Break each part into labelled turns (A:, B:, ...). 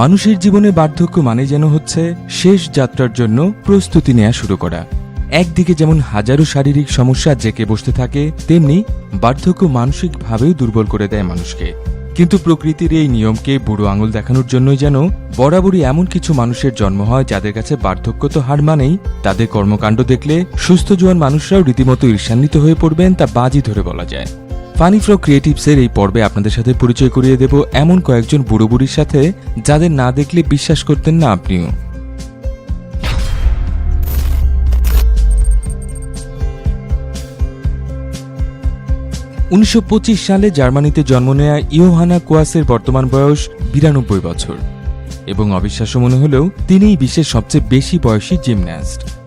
A: মানুষের জীবনে বার্ধক্য মানে যেন হচ্ছে শেষ যাত্রার জন্য প্রস্তুতি নেওয়া শুরু করা। একদিকে যেমন হাজারো শারীরিক সমস্যা জেকে বসতে থাকে, তেমনি বার্ধক্য মানসিকভাবেও দুর্বল করে দেয় মানুষকে। কিন্তু প্রকৃতির এই নিয়মকে বুড়ো আঙুল দেখানোর জন্যই যেন বরাবরই এমন কিছু মানুষের জন্ম হয় যাদের কাছে বার্ধক্য তো হার মানেই, তাদের কর্মকাণ্ড দেখলে সুস্থ জোয়ান মানুষরাও রীতিমতো ঈর্ষান্বিত হয়ে পড়বেন তা বাজি ধরে বলা যায়। ফানি ফ্র ক্রিয়েটিভসের এই পর্বে আপনাদের সাথে পরিচয় করিয়ে দেব এমন কয়েকজন বুড়ো বুড়ির সাথে যাদের না দেখলে বিশ্বাস করতেন না আপনিও। উনিশশো পঁচিশ সালে জার্মানিতে জন্ম নেয়া ইয়োহানা কোয়াসের বর্তমান বয়স বিরানব্বই বছর। এবং অবিশ্বাস্য মনে হলেও তিনিই বিশ্বের সবচেয়ে বেশি বয়সী জিমন্যাস্ট।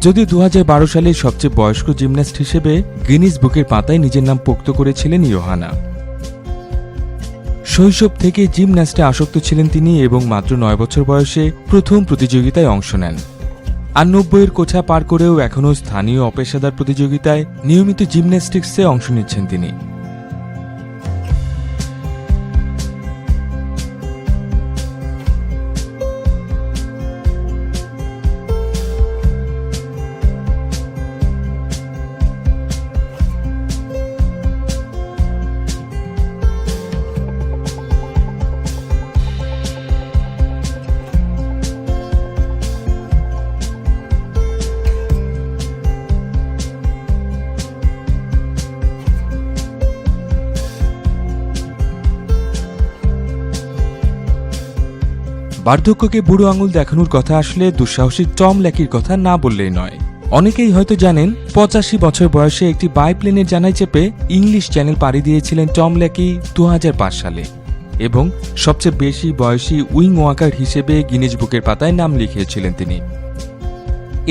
A: যদিও দু হাজার বারো সালে সবচেয়ে বয়স্ক জিমন্যাস্ট হিসেবে গিনিস বুকের পাতায় নিজের নাম পোক্ত করেছিলেন ইয়োহানা। শৈশব থেকে জিমন্যাস্টে আসক্ত ছিলেন তিনি এবং মাত্র নয় বছর বয়সে প্রথম প্রতিযোগিতায় অংশ নেন। আর নব্বইয়ের কোঠা পার করেও এখনও স্থানীয় অপেশাদার প্রতিযোগিতায় নিয়মিত জিমন্যাস্টিক্সে অংশ নিচ্ছেন তিনি। বার্ধক্যকে বুড়ো আঙুল দেখানোর কথা আসলে দুঃসাহসী টম ল্যাকির কথা না বললেই নয়। অনেকেই হয়তো জানেন, পঁচাশি বছর বয়সে একটি বাইপ্লেনের জানাই চেপে ইংলিশ চ্যানেল পাড়ি দিয়েছিলেন টম ল্যাকি দু হাজার পাঁচ সালে এবং সবচেয়ে বেশি বয়সী উইং ওয়াকার হিসেবে গিনেজ বুকের পাতায় নাম লিখিয়েছিলেন তিনি।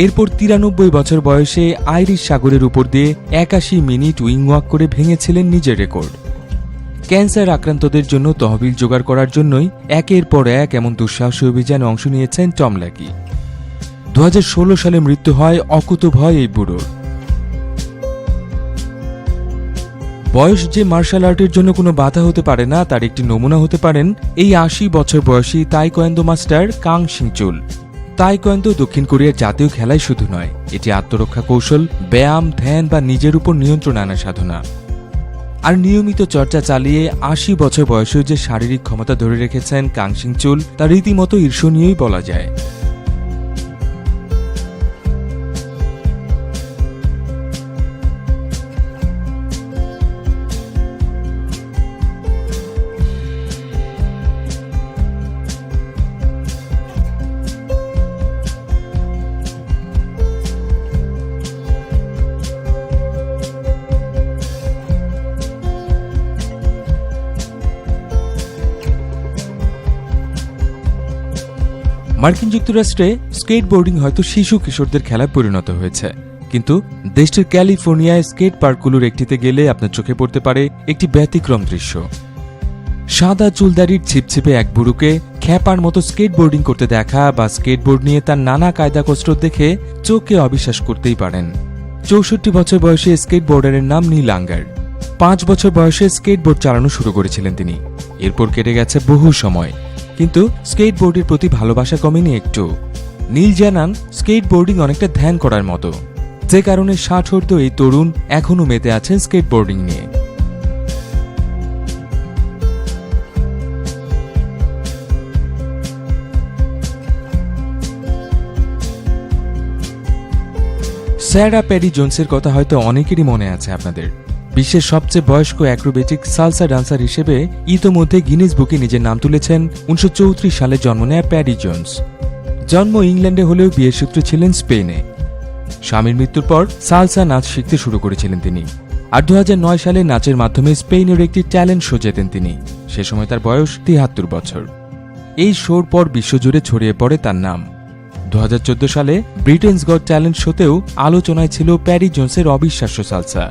A: এরপর তিরানব্বই বছর বয়সে আইরিশ সাগরের উপর দিয়ে একাশি মিনিট উইং ওয়াক করে ভেঙেছিলেন নিজের রেকর্ড। ক্যান্সার আক্রান্তদের জন্য তহবিল জোগাড় করার জন্যই একের পর এক এমন দুঃসাহসী অভিযানে অংশ নিয়েছেন টম ল্যাকি। দু সালে মৃত্যু হয় অকুত ভয় এই বুড়োর। বয়স যে মার্শাল আর্টের জন্য কোনো বাধা হতে পারে না, তার একটি নমুনা হতে পারেন এই আশি বছর বয়সী তাইকোয়েন্দো মাস্টার কাং সিংচুল। তাইকোয়েন্দো দক্ষিণ কোরিয়ার জাতীয় খেলাই শুধু নয়, এটি আত্মরক্ষা কৌশল, ব্যায়াম, ধ্যান বা নিজের উপর নিয়ন্ত্রণ আনা সাধনা। আর নিয়মিত চর্চা চালিয়ে আশি বছর বয়সেও যে শারীরিক ক্ষমতা ধরে রেখেছেন কাংসিং চুল, তা রীতিমতো ঈর্ষণীয়ই বলা যায়। মার্কিন যুক্তরাষ্ট্রে স্কেটবোর্ডিং হয়তো শিশু কিশোরদের খেলায় পরিণত হয়েছে। কিন্তু দেশটির ক্যালিফোর্নিয়ায় স্কেট পার্কগুলোর একটিতে গেলে আপনার চোখে পড়তে পারে একটি ব্যতিক্রম দৃশ্য। সাদা চুলদারির ছিপছিপে এক বুড়ুকে খ্যাপার মতো স্কেটবোর্ডিং করতে দেখা বা স্কেটবোর্ড নিয়ে তার নানা কায়দা কসরত দেখে চোখে অবিশ্বাস করতেই পারেন। চৌষট্টি বছর বয়সে স্কেটবোর্ডারের নাম নীল আঙ্গার। পাঁচ বছর বয়সে স্কেটবোর্ড চালানো শুরু করেছিলেন তিনি। এরপর কেটে গেছে বহু সময়। কিন্তু স্কেটবোর্ডের প্রতি ভালোবাসা কমেনি একটু। নীল জানান, স্কেটবোর্ডিং অনেকটা ধ্যান করার মতো। যে কারণে ষাটর্ধ এই তরুণ এখনও মেতে আছেন স্কেটবোর্ডিং নিয়ে। স্যারা প্যারি জোনসের কথা হয়তো অনেকেরই মনে আছে আপনাদের। বিশ্বের সবচেয়ে বয়স্ক অ্যাক্রোবেটিক সালসা ডান্সার হিসেবে ইতোমধ্যে গিনেস বুকে নিজের নাম তুলেছেন উনিশশো চৌত্রিশ সালে জন্ম নেয় প্যারি জোন্স। জন্ম ইংল্যান্ডে হলেও বিয়ের সূত্রে ছিলেন স্পেনে। স্বামীর মৃত্যুর পর সালসা নাচ শিখতে শুরু করেছিলেন তিনি। আর দু হাজার নয় সালে নাচের মাধ্যমে স্পেনের একটি ট্যালেন্ট শো যেতেন তিনি। সে সময় তার বয়স তিয়াত্তর বছর। এই শোর পর বিশ্বজুড়ে ছড়িয়ে পড়ে তার নাম। দু হাজার চোদ্দ সালে ব্রিটেন্স গড ট্যালেন্ট শোতেও আলোচনায় ছিল প্যারি জোন্সের অবিশ্বাস্য সালসা।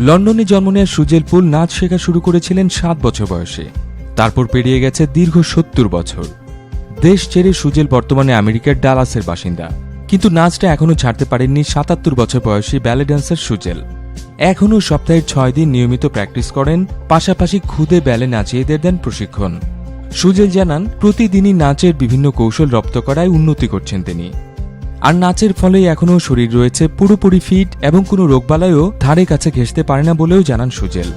A: লন্ডনে জন্ম নেওয়া সুজেল পুল নাচ শেখা শুরু করেছিলেন সাত বছর বয়সে। তারপর পেরিয়ে গেছে দীর্ঘ সত্তর বছর। দেশ ছেড়ে সুজেল বর্তমানে আমেরিকার ডালাসের বাসিন্দা। কিন্তু নাচটা এখনও ছাড়তে পারেননি সাতাত্তর বছর বয়সী ব্যালে ড্যান্সার সুজেল। এখনও সপ্তাহের ছয় দিন নিয়মিত প্র্যাকটিস করেন, পাশাপাশি খুদে ব্যালে নাচিয়েদের দেন প্রশিক্ষণ। সুজেল জানান, প্রতিদিনই নাচের বিভিন্ন কৌশল রপ্ত করায় উন্নতি করছেন তিনি। আর নাচের ফলে এখনও শরীর রয়েছে পুরোপুরি ফিট এবং কোনো রোগবালাইও ধারে কাছে ঘেঁষতে পারে না বলেও জানান সুজেল।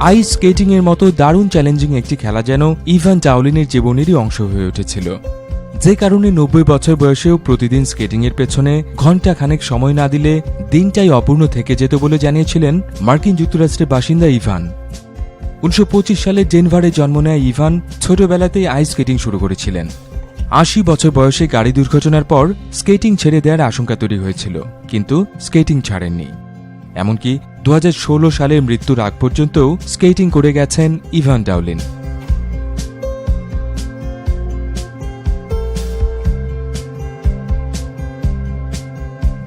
A: আইস স্কেটিং এর মতো দারুণ চ্যালেঞ্জিং একটি খেলা যেন ইভান টাউলিনের জীবনেরই অংশ হয়ে উঠেছিল। যে কারণে নব্বই বছর বয়সেও প্রতিদিন স্কেটিং এর পেছনে ঘণ্টা খানেক সময় না দিলে দিনটাই অপূর্ণ থেকে যেত বলে জানিয়েছিলেন মার্কিন যুক্তরাষ্ট্রের বাসিন্দা ইভান। উনিশশো পঁচিশ সালে ডেনভারে জন্ম নেয় ইভান ছোটবেলাতেই আইস স্কেটিং শুরু করেছিলেন। আশি বছর বয়সে গাড়ি দুর্ঘটনার পর স্কেটিং ছেড়ে দেওয়ার আশঙ্কা তৈরি হয়েছিল, কিন্তু স্কেটিং ছাড়েননি। এমনকি দুহাজার ষোলো সালে মৃত্যুর আগ পর্যন্তও স্কেটিং করে গেছেন ইভান ডাউলিন।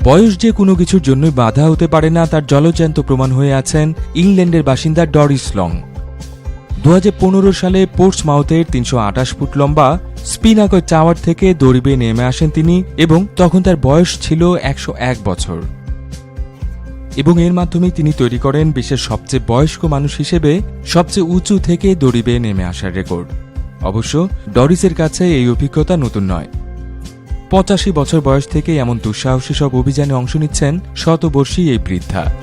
A: বয়স যে কোনো কিছুর জন্যই বাধা হতে পারে না তার জলজ্যান্ত প্রমাণ হয়ে আছেন ইংল্যান্ডের বাসিন্দা ডরিস লং। দু হাজার পনেরো সালে পোর্টস মাউথের তিনশো আঠাশ ফুট লম্বা স্পিনাকর টাওয়ার থেকে দড়ি বেয়ে নেমে আসেন তিনি এবং তখন তার বয়স ছিল একশো এক বছর। এবং এর মাধ্যমে তিনি তৈরি করেন বিশ্বের সবচেয়ে বয়স্ক মানুষ হিসেবে সবচেয়ে উঁচু থেকে দড়ি বেয়ে নেমে আসার রেকর্ড। অবশ্য ডরিসের কাছে এই অভিজ্ঞতা নতুন নয়। পঁচাশি বছর বয়স থেকে এমন দুঃসাহসী সব অভিযানে অংশ নিচ্ছেন শতবর্ষী এই বৃদ্ধা।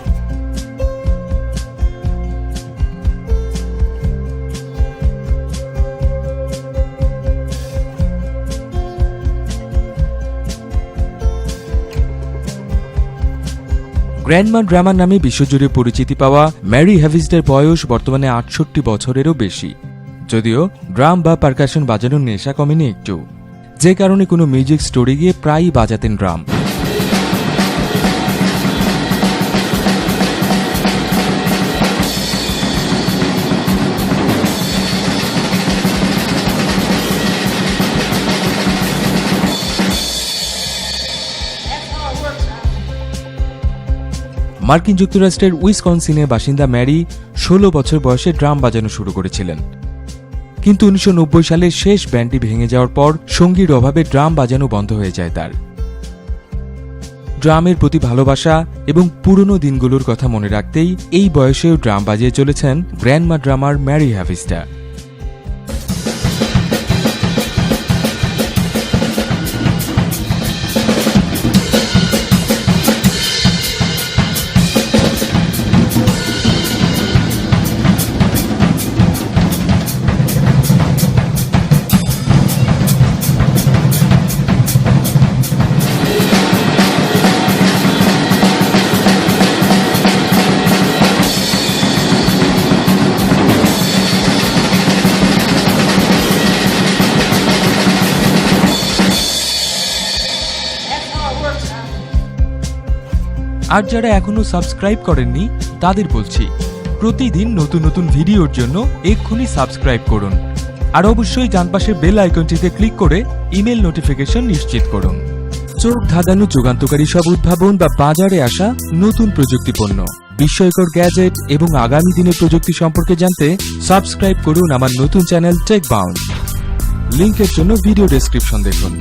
A: গ্র্যান্ডমা ড্রামার নামে বিশ্বজুড়ে পরিচিতি পাওয়া ম্যারি হ্যাভিসদের বয়স বর্তমানে আটষট্টি বছরেরও বেশি। যদিও ড্রাম বা পারকাশন বাজানোর নেশা কমেনি একটু। যে কারণে কোনো মিউজিক স্টোরি গিয়ে প্রায়ই বাজাতেন ড্রাম। মার্কিন যুক্তরাষ্ট্রের উইসকনসিনের বাসিন্দা ম্যারি ষোলো বছর বয়সে ড্রাম বাজানো শুরু করেছিলেন। কিন্তু উনিশশো সালে শেষ ব্যান্ডটি ভেঙে যাওয়ার পর সঙ্গীর অভাবে ড্রাম বাজানো বন্ধ হয়ে যায় তার। ড্রামের প্রতি ভালোবাসা এবং পুরনো দিনগুলোর কথা মনে রাখতেই এই বয়সেও ড্রাম বাজিয়ে চলেছেন গ্র্যান্ডমা ড্রামার ম্যারি হ্যাভিস্টা আর যারা এখনও সাবস্ক্রাইব করেননি, তাদের বলছি, প্রতিদিন নতুন নতুন ভিডিওর জন্য এক্ষুনি সাবস্ক্রাইব করুন। আর অবশ্যই ডান পাশের বেল আইকনটিতে ক্লিক করে ইমেল নোটিফিকেশন নিশ্চিত করুন। চোখ ধাঁধানো যুগান্তকারী সব উদ্ভাবন বা বাজারে আসা নতুন প্রযুক্তি পণ্য বিস্ময়কর গ্যাজেট এবং আগামী দিনের প্রযুক্তি সম্পর্কে জানতে সাবস্ক্রাইব করুন আমার নতুন চ্যানেল টেক বাউন্ড লিঙ্কের জন্য ভিডিও ডেসক্রিপশন দেখুন।